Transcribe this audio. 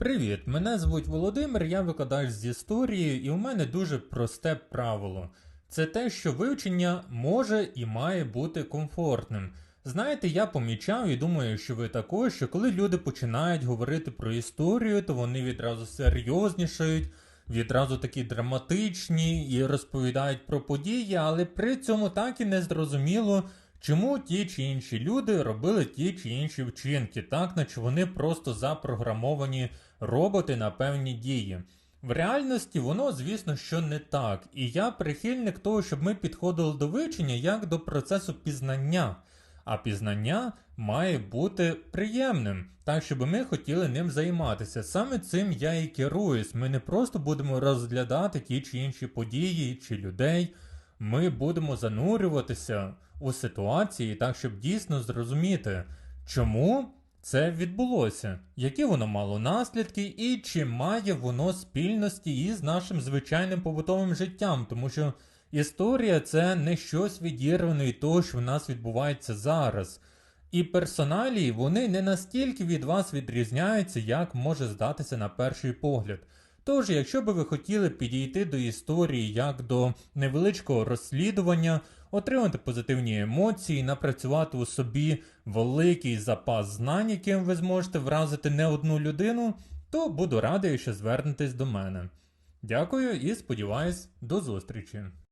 Привіт, мене звуть Володимир, я викладач з історії, і у мене дуже просте правило. Це те, що вивчення може і має бути комфортним. Знаєте, я помічав і думаю, що ви також, що коли люди починають говорити про історію, то вони відразу серйознішають, відразу такі драматичні і розповідають про події, але при цьому так і не зрозуміло, чому ті чи інші люди робили ті чи інші вчинки, так наче вони просто запрограмовані роботи на певні дії. В реальності воно, звісно, що не так, і я прихильник того, щоб ми підходили до вивчення як до процесу пізнання. А пізнання має бути приємним, так щоб ми хотіли ним займатися. Саме цим я і керуюсь. Ми не просто будемо розглядати ті чи інші події чи людей. Ми будемо занурюватися у ситуації так, щоб дійсно зрозуміти, чому це відбулося, які воно мало наслідки, і чи має воно спільності із нашим звичайним побутовим життям, тому що історія це не щось відірване від того, що в нас відбувається зараз. І персоналії вони не настільки від вас відрізняються, як може здатися на перший погляд. Тож, якщо би ви хотіли підійти до історії як до невеличкого розслідування, отримати позитивні емоції, напрацювати у собі великий запас знань, яким ви зможете вразити не одну людину, то буду радий, що звернетесь до мене. Дякую і сподіваюсь, до зустрічі!